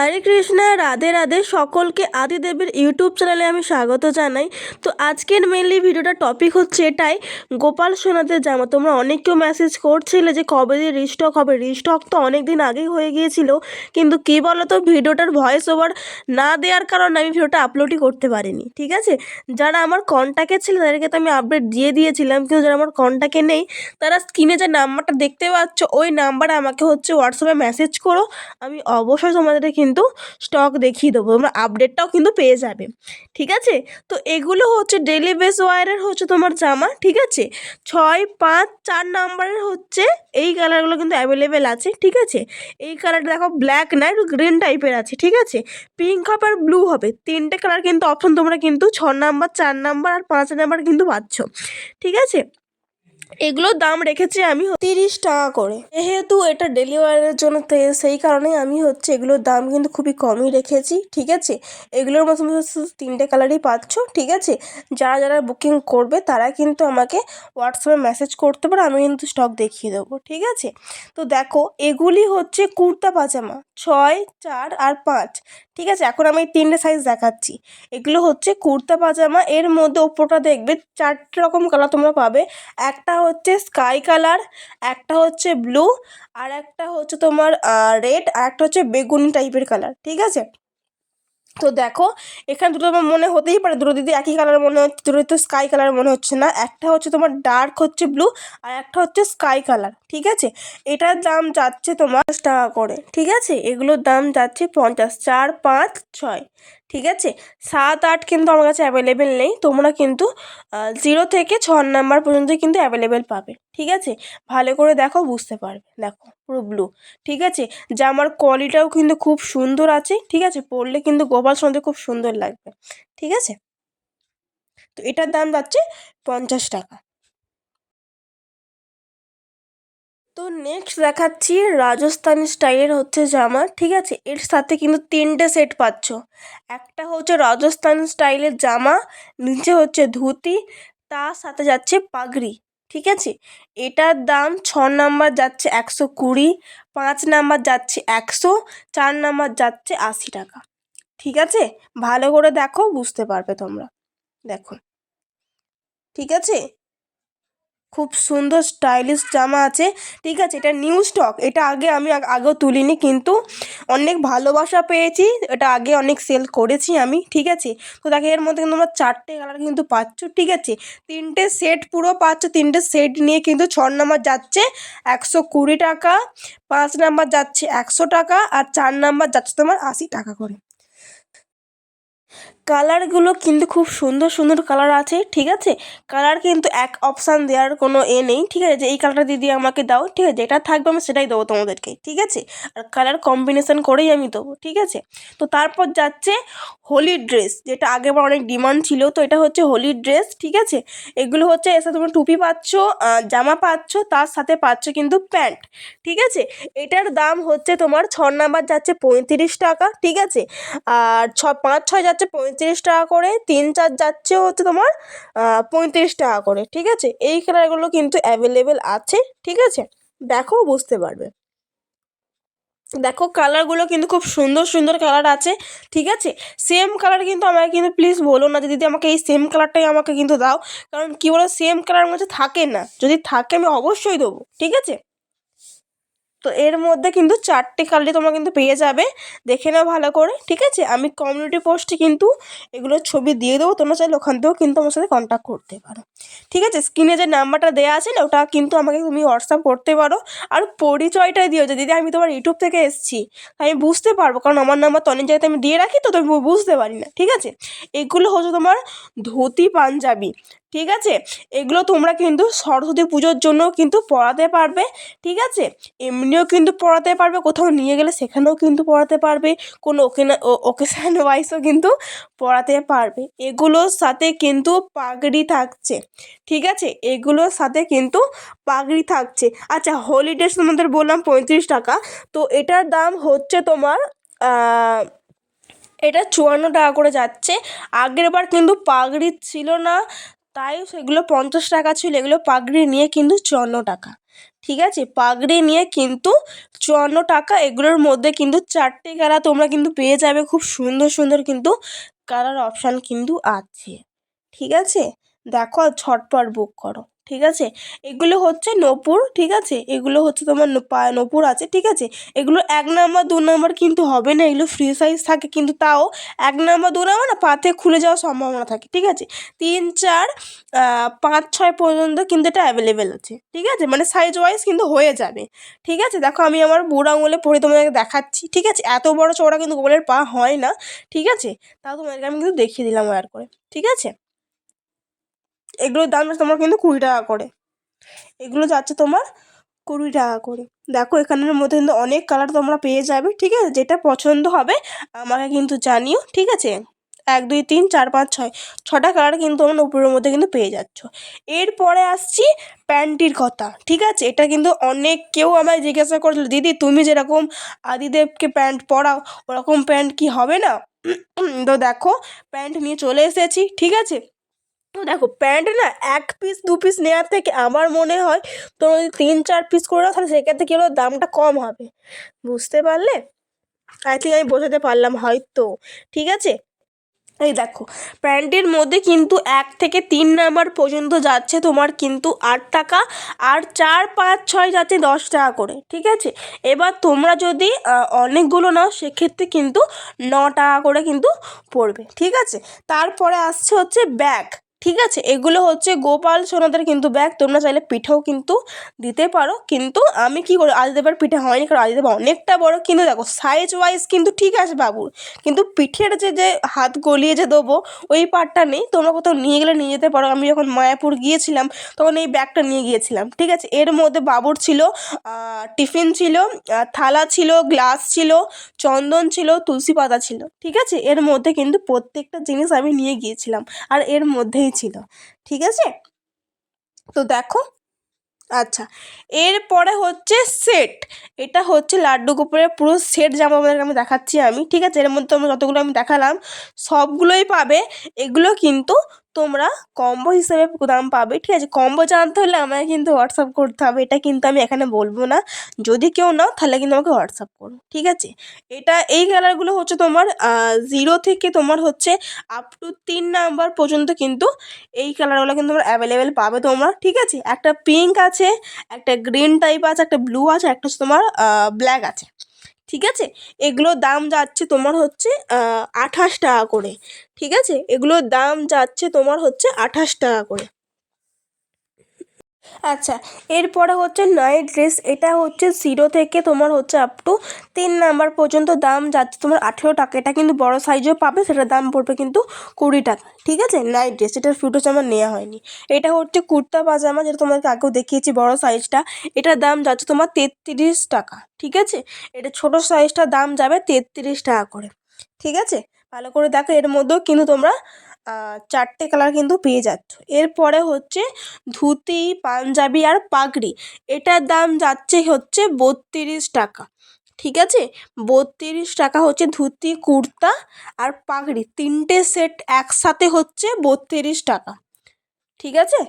হরে কৃষ্ণা, রাধে রাধে সকলকে আদিদেবের ইউটিউব চ্যানেলে আমি স্বাগত জানাই। তো আজকের মেনলি ভিডিওটা টপিক হচ্ছে এটাই, গোপাল সোনাদের জামা। তোমরা অনেক কেউ মেসেজ করছিলে যে কবে যে রিস্টক হবে। রিস্টক তো অনেক দিন আগেই হয়ে গিয়েছিল, কিন্তু কী বলো তো ভিডিওটার ভয়েস ওভার না দেওয়ার কারণে আমি ভিডিওটা আপলোডই করতে পারিনি, ঠিক আছে? যারা আমার কন্ট্যাক্টে ছিল, তাদেরকে তো আমি আপডেট দিয়ে দিয়েছিলাম, কিন্তু যারা আমার কন্ট্যাক্টে নেই, তারা স্ক্রিনে যে নাম্বারটা দেখতে পাচ্ছ, ওই নাম্বারে আমাকে হচ্ছে হোয়াটসঅ্যাপে মেসেজ করো। আমি অবশ্যই তোমাদের কিন্তু স্টক দেখিয়ে দেবো, তোমরা আপডেটটাও কিন্তু পেয়ে যাবে। ঠিক আছে? তো এগুলো হচ্ছে ডেলি বেস ওয়ারের হচ্ছে তোমার জামা, ঠিক আছে? ছয়, পাঁচ, চার নাম্বারের হচ্ছে এই কালারগুলো কিন্তু অ্যাভেলেবেল আছে, ঠিক আছে? এই কালারটা দেখো ব্ল্যাক না, একটু গ্রিন টাইপের আছে, ঠিক আছে? পিঙ্ক হবে আর ব্লু হবে, তিনটে কালার কিন্তু অপশন তোমরা কিন্তু ছ নাম্বার চার নাম্বার আর পাঁচ নাম্বার কিন্তু পাচ্ছ, ঠিক আছে? এগুলোর দাম রেখেছি আমি তিরিশ টাকা করে। যেহেতু এটা ডেলিভারির জন্য সেই কারণে আমি হচ্ছে এগুলোর দাম কিন্তু খুবই কমই রেখেছি, ঠিক আছে? এগুলোর শুধু তিনটে কালারই পাচ্ছ, ঠিক আছে? যারা যারা বুকিং করবে তারা কিন্তু আমাকে হোয়াটসঅ্যাপে মেসেজ করতে পারে, আমি কিন্তু স্টক দেখিয়ে দেবো, ঠিক আছে? তো দেখো, এগুলি হচ্ছে কুর্তা পাজামা, ছয়, চার আর পাঁচ, ঠিক আছে? এখন আমি তিনটে সাইজ দেখাচ্ছি। এগুলো হচ্ছে কুর্তা পাজামা, এর মধ্যে ওপরটা দেখবে চারটে রকম কালার তোমরা পাবে। একটা হচ্ছে স্কাই কালার একটা হচ্ছে ব্লু আর একটা হচ্ছে তোমার রেড আর একটা হচ্ছে বেগুনি টাইপের কালার ঠিক আছে? তো দেখো, এখানে দুটো তোমার মনে হতেই পারে, দুটো দিদি একই কালার মনে হচ্ছে দুটো তো স্কাই কালার মনে হচ্ছে না। একটা হচ্ছে তোমার ডার্ক হচ্ছে ব্লু আর একটা হচ্ছে স্কাই কালার ঠিক আছে? এটার দাম যাচ্ছে তোমার টাকা করে, ঠিক আছে? এগুলোর দাম যাচ্ছে পঞ্চাশ, চার, পাঁচ, ছয়। ঠিক আছে? সাত, আট কিন্তু আমার কাছে অ্যাভেলেবেল নেই। তোমরা কিন্তু জিরো থেকে ছ নাম্বার পর্যন্ত কিন্তু অ্যাভেলেবেল পাবে। ঠিক আছে? ভালো করে দেখো, বুঝতে পারবে। দেখো, পুরো ব্লু ঠিক আছে? জামার কোয়ালিটিটাও কিন্তু খুব সুন্দর আছে। ঠিক আছে? পরলে কিন্তু গোপাল সোনাদের খুব সুন্দর লাগবে। ঠিক আছে? তো এটার দাম যাচ্ছে পঞ্চাশ টাকা। তো নেক্সট দেখাচ্ছি রাজস্থানি স্টাইলের হচ্ছে জামা, ঠিক আছে? এর সাথে কিন্তু তিনটে সেট পাচ্ছ। একটা হচ্ছে রাজস্থান স্টাইলের জামা, নিচে হচ্ছে ধুতি, তার সাথে যাচ্ছে পাগড়ি, ঠিক আছে? এটার দাম ছ নাম্বার যাচ্ছে একশো কুড়ি, পাঁচ নাম্বার যাচ্ছে একশো, চার নাম্বার যাচ্ছে আশি টাকা, ঠিক আছে? ভালো করে দেখো, বুঝতে পারবে তোমরা। দেখো ঠিক আছে? খুব সুন্দর স্টাইলিশ জামা আছে, ঠিক আছে? এটা নিউ স্টক এটা আগে আমি আগেও তুলিনি কিন্তু অনেক ভালোবাসা পেয়েছি, এটা আগে অনেক সেল করেছি আমি, ঠিক আছে? তো দেখো, এর মধ্যে কিন্তু তোমরা চারটে কালার কিন্তু পাচ্ছ, ঠিক আছে? তিনটে সেট পুরো পাচ্ছ, তিনটে সেট নিয়ে কিন্তু ছ নাম্বার যাচ্ছে একশো কুড়ি টাকা, পাঁচ নাম্বার যাচ্ছে একশো টাকা, আর চার নাম্বার যাচ্ছে তোমার আশি টাকা করে। কালারগুলো কিন্তু খুব সুন্দর সুন্দর কালার আছে, ঠিক আছে? কালার কিন্তু এক অপশান দেওয়ার কোনো এ নেই, ঠিক আছে? যে এই কালারটা দিদি আমাকে দাও, ঠিক আছে? যেটা থাকবে আমি সেটাই দেবো তোমাদেরকে, ঠিক আছে? আর কালার কম্বিনেশন করেই আমি দেবো, ঠিক আছে? তো তারপর যাচ্ছে হোলি ড্রেস, যেটা আগেবার অনেক ডিমান্ড ছিল, তো এটা হচ্ছে হোলি ড্রেস, ঠিক আছে? এগুলো হচ্ছে, এর সাথে তোমরা টুপি পাচ্ছ জামা পাচ্ছ, তার সাথে পাচ্ছ কিন্তু প্যান্ট, ঠিক আছে? এটার দাম হচ্ছে তোমার ছ নাম্বার যাচ্ছে পঁয়ত্রিশ টাকা, ঠিক আছে? আর ছ, পাঁচ, ছয় যাচ্ছে পঁয়ত্রিশ টাকা করে, তিন চার যাচ্ছে হচ্ছে তোমার পঁয়ত্রিশ টাকা করে, ঠিক আছে? এই কালারগুলো কিন্তু অ্যাভেলেবেল আছে, ঠিক আছে? দেখো, বুঝতে পারবে। দেখো কালারগুলো কিন্তু খুব সুন্দর সুন্দর কালার আছে, ঠিক আছে? সেম কালার কিন্তু আমাকে কিন্তু প্লিজ বলো না যে দিদি আমাকে এই সেম কালারটাই আমাকে কিন্তু দাও, কারণ কী বলো সেম কালার মধ্যে থাকে না। যদি থাকে, আমি অবশ্যই দেবো, ঠিক আছে? তো এর মধ্যে কিন্তু চারটে কালারই তোমরা কিন্তু পেয়ে যাবে। দেখে নাও ভালো করে, ঠিক আছে? আমি কমিউনিটি পোস্টে কিন্তু এগুলোর ছবি দিয়ে দেবো, তোমরা চাইলে ওখান থেকেও কিন্তু আমার সাথে কন্ট্যাক্ট করতে পারো। ঠিক আছে? স্ক্রিনে যে নাম্বারটা দেওয়া আছে না, ওটা কিন্তু আমাকে তুমি হোয়াটসঅ্যাপ করতে পারো। আর পরিচয়টাই দিও যে, দিদি, আমি তোমার ইউটিউব থেকে এসেছি। আমি বুঝতে পারব, কারণ আমার নাম্বার তো অনেক জায়গাতে আমি দিয়ে রাখি, তো তুমি বুঝতে পারি না। ঠিক আছে? এগুলো হচ্ছে তোমার ধুতি পাঞ্জাবি, ঠিক আছে? এগুলো তোমরা কিন্তু সরস্বতী পুজোর জন্য কিন্তু পরাতে পারবে, ঠিক আছে? এমনিও কিন্তু পরাতে পারবে, কোথাও নিয়ে গেলে সেখানেও কিন্তু পরাতে পারবে, কোনো ওকেশান ওয়াইজও কিন্তু পরাতে পারবে। এগুলোর সাথে কিন্তু পাগড়ি থাকছে, ঠিক আছে? এগুলোর সাথে কিন্তু পাগড়ি থাকছে। আচ্ছা হলিডেজ তোমাদের বললাম পঁয়ত্রিশ টাকা, তো এটার দাম হচ্ছে তোমার এটা চুয়ান্ন টাকা করে যাচ্ছে। আগের বার কিন্তু পাগড়ি ছিল না তাই সেগুলো পঞ্চাশ টাকা ছিল, এগুলো পাগড়ি নিয়ে কিন্তু চুয়ান্ন টাকা। ঠিক আছে? পাগড়ি নিয়ে কিন্তু চুয়ান্ন টাকা, এগুলোর মধ্যে কিন্তু চারটে কালার তোমরা কিন্তু পেয়ে যাবে। খুব সুন্দর সুন্দর কিন্তু কালার অপশান কিন্তু আছে। ঠিক আছে? দেখো, আর ঝটপট বুক করো। ঠিক আছে? এগুলো হচ্ছে নপুর, ঠিক আছে? এগুলো হচ্ছে তোমার নূপুর আছে, ঠিক আছে? এগুলো এক নাম্বার, দু নাম্বার কিন্তু হবে না। এগুলো ফ্রি সাইজ থাকে, কিন্তু তাও এক নাম্বার, দু নাম্বার না পাতে খুলে যাওয়ার সম্ভাবনা থাকে, ঠিক আছে? তিন, চার পাঁচ, ছয় পর্যন্ত কিন্তু এটা অ্যাভেলেবেল আছে, ঠিক আছে? মানে সাইজ ওয়াইজ কিন্তু হয়ে যাবে, ঠিক আছে? দেখো, আমি আমার বুড়ো আঙুলে পরে তোমাদেরকে দেখাচ্ছি, ঠিক আছে? এত বড় চওড়া কিন্তু গোলের পা হয় না, ঠিক আছে? তাও তোমাদেরকে আমি কিন্তু দেখিয়ে দিলাম ওয়ার করে, ঠিক আছে? এগুলোর দাম তোমার কিন্তু কুড়ি টাকা করে। এগুলো যাচ্ছে তোমার কুড়ি টাকা করে। দেখো এখানের মধ্যে কিন্তু অনেক কালার তোমরা পেয়ে যাবে, ঠিক আছে? যেটা পছন্দ হবে আমাকে কিন্তু জানিও, ঠিক আছে? এক, দুই, তিন, চার, পাঁচ, ছয়, ছটা কালার কিন্তু তোমরা উপরের মধ্যে কিন্তু পেয়ে যাচ্ছ। এরপরে আসছি প্যান্টির কথা, ঠিক আছে? এটা কিন্তু অনেক কেউ আমায় জিজ্ঞাসা করেছিল, দিদি, তুমি যেরকম আদিদেবকে প্যান্ট পরাও, ওরকম প্যান্ট কি হবে না? তো দেখো, প্যান্ট নিয়ে চলে এসেছি, ঠিক আছে? তো দেখো, প্যান্ট না এক পিস দু পিস নেওয়ার থেকে আমার মনে হয় তোমরা যদি তিন, চার পিস করে নাও তাহলে সেক্ষেত্রে কী হলো দামটা কম হবে। বুঝতে পারলে? আই থিঙ্ক আমি বোঝাতে পারলাম হয়তো, ঠিক আছে? এই দেখো, প্যান্টের মধ্যে কিন্তু এক থেকে তিন নাম্বার পর্যন্ত যাচ্ছে তোমার কিন্তু আট টাকা, আর চার, পাঁচ, ছয় যাচ্ছে দশ টাকা করে, ঠিক আছে? এবার তোমরা যদি অনেকগুলো নাও, সেক্ষেত্রে কিন্তু ন টাকা করে কিন্তু পড়বে, ঠিক আছে? তারপরে আসছে হচ্ছে ব্যাগ। ঠিক আছে? এগুলো হচ্ছে গোপাল সোনাদের কিন্তু ব্যাগ তোমরা চাইলে পিঠেও কিন্তু দিতে পারো। কিন্তু আমি কী করি? আদিদেবের পিঠে হয়নি, কারণ আদিদেব অনেকটা বড়। কিন্তু দেখো সাইজ ওয়াইজ কিন্তু ঠিক আছে বাবুর। কিন্তু পিঠের যে যে হাত গলিয়ে যে দেবো, ওই পার্টটা নেই। তোমরা কোথাও নিয়ে গেলে নিয়ে যেতে পারো। আমি যখন মায়াপুর গিয়েছিলাম, তখন এই ব্যাগটা নিয়ে গিয়েছিলাম, ঠিক আছে? এর মধ্যে বাবুর ছিল টিফিন ছিল থালা ছিল গ্লাস ছিল, চন্দন ছিল, তুলসী পাতা ছিল, ঠিক আছে? এর মধ্যে কিন্তু প্রত্যেকটা জিনিস আমি নিয়ে গিয়েছিলাম। আর এর মধ্যেই ছিল, ঠিক আছে? তো দেখো আচ্ছা এরপরে হচ্ছে সেট এটা হচ্ছে লাড্ডু গোপুরের পুরো সেট জামা আপনাদেরকে আমি দেখাচ্ছি আমি, ঠিক আছে? এর মধ্যে আমি যতগুলো আমি দেখালাম, সবগুলোই পাবে, এগুলো কিন্তু তোমরা কম্বো হিসেবে দাম পাবে, ঠিক আছে? কম্বো জানতে হলে আমাকে কিন্তু হোয়াটসঅ্যাপ করতে হবে, এটা কিন্তু আমি এখানে বলব না। যদি কেউ নাও, তাহলে কিন্তু আমাকে হোয়াটসঅ্যাপ করো, ঠিক আছে? এটা, এই কালারগুলো হচ্ছে তোমার জিরো থেকে তোমার হচ্ছে আপ টু তিন নাম্বার পর্যন্ত কিন্তু এই কালারগুলো কিন্তু তোমরা অ্যাভেলেবেল পাবে তোমরা, ঠিক আছে? একটা পিঙ্ক আছে, একটা গ্রিন টাইপ আছে, একটা ব্লু আছে, একটা হচ্ছে তোমার ব্ল্যাক আছে। ঠিক আছে? এগুলোর দাম যাচ্ছে তোমার হচ্ছে আঠাশ টাকা করে। ঠিক আছে? এগুলোর দাম যাচ্ছে তোমার হচ্ছে আঠাশ টাকা করে। আচ্ছা এরপরে হচ্ছে নাইট ড্রেস এটা হচ্ছে জিরো থেকে তোমার হচ্ছে আপ টু তিন নাম্বার পর্যন্ত দাম যাচ্ছে তোমার আঠেরো টাকা। এটা কিন্তু বড় সাইজও পাবে, সেটার দাম পড়বে কিন্তু কুড়ি টাকা, ঠিক আছে? নাইট ড্রেস এটার ফুটোস আমার নেওয়া হয়নি। এটা হচ্ছে কুর্তা পাজামা, যেটা তোমাকে আগেও দেখিয়েছি বড় সাইজটা এটার দাম যাচ্ছে তোমার তেত্রিশ টাকা, ঠিক আছে? এটা ছোটো সাইজটার দাম যাবে তেত্রিশ টাকা করে, ঠিক আছে? ভালো করে দেখো, এর মধ্যেও কিন্তু তোমরা চারটে কালার কিন্তু পেয়ে যাচ্ছ। এরপরে হচ্ছে ধুতি, পাঞ্জাবি আর পাগড়ি। এটার দাম যাচ্ছে হচ্ছে বত্রিশ টাকা। ঠিক আছে? বত্রিশ টাকা হচ্ছে ধুতি, কুর্তা আর পাগড়ি। তিনটে সেট একসাথে হচ্ছে বত্রিশ টাকা। ঠিক আছে?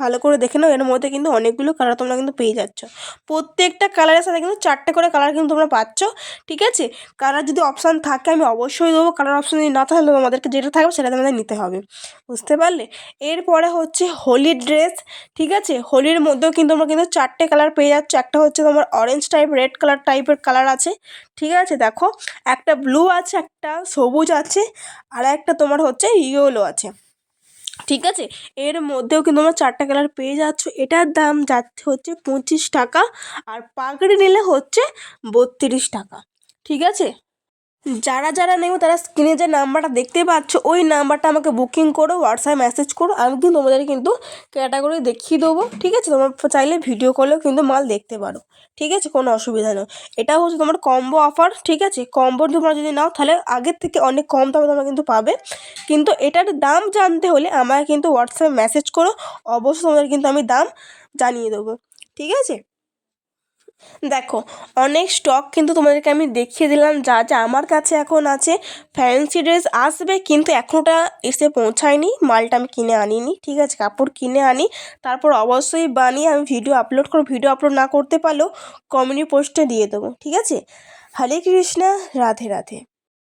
ভালো করে দেখে নাও, এর মধ্যে কিন্তু অনেকগুলো কালার তোমরা কিন্তু পেয়ে যাচ্ছ। প্রত্যেকটা কালারের সাথে কিন্তু চারটে করে কালার কিন্তু তোমরা পাচ্ছ, ঠিক আছে? কালার যদি অপশান থাকে, আমি অবশ্যই দেবো। কালার অপশান যদি না থাকলে তোমাদেরকে যেটা থাকবে সেটা তোমাদের নিতে হবে। বুঝতে পারলে? এরপরে হচ্ছে হোলি ড্রেস ঠিক আছে? হোলির মধ্যেও কিন্তু তোমরা কিন্তু চারটে কালার পেয়ে যাচ্ছ। একটা হচ্ছে তোমার অরেঞ্জ টাইপ রেড কালার টাইপের কালার আছে, ঠিক আছে? দেখো, একটা ব্লু আছে, একটা সবুজ আছে, আর একটা তোমার হচ্ছে ইয়েলো আছে। ঠিক আছে? এর মধ্যেও কিন্তু আমরা চারটে কালার পেয়ে যাচ্ছ। এটার দাম যাচ্ছে হচ্ছে পঁচিশ টাকা আর পাগড়ি নিলে হচ্ছে বত্রিশ টাকা। ঠিক আছে? যারা যারা নেবে তারা স্ক্রিনে যে নাম্বারটা দেখতে পাচ্ছ, ওই নাম্বারটা আমাকে বুকিং করো হোয়াটসঅ্যাপ মেসেজ করো, আমি কিন্তু তোমাদের কিন্তু ক্যাটাগরি দেখিয়ে দেবো, ঠিক আছে? তোমরা চাইলে ভিডিও কলেও কিন্তু মাল দেখতে পারো, ঠিক আছে? কোনো অসুবিধা নেই। এটা হচ্ছে তোমার কম্বো অফার ঠিক আছে? কম্বো তোমরা যদি নাও, তাহলে আগের থেকে অনেক কম দামে তোমরা কিন্তু পাবে। কিন্তু এটার দাম জানতে হলে আমাকে কিন্তু হোয়াটসঅ্যাপ মেসেজ করো, অবশ্যই তোমাদের কিন্তু আমি দাম জানিয়ে দেবো, ঠিক আছে? দেখো, অনেক স্টক কিন্তু তোমাদেরকে আমি দেখিয়ে দিলাম, যা যা আমার কাছে এখন আছে। ফ্যান্সি ড্রেস আসবে, কিন্তু এখনটা এসে পৌঁছায়নি। মালটা আমি কিনে আনিনি, ঠিক আছে, কাপড় কিনে আনি। তারপর অবশ্যই বানিয়ে আমি ভিডিও আপলোড করব। ভিডিও আপলোড না করতে পারলেও কমেন্ট পোস্টে দিয়ে দেবো, ঠিক আছে? হরে কৃষ্ণা, রাধে রাধে।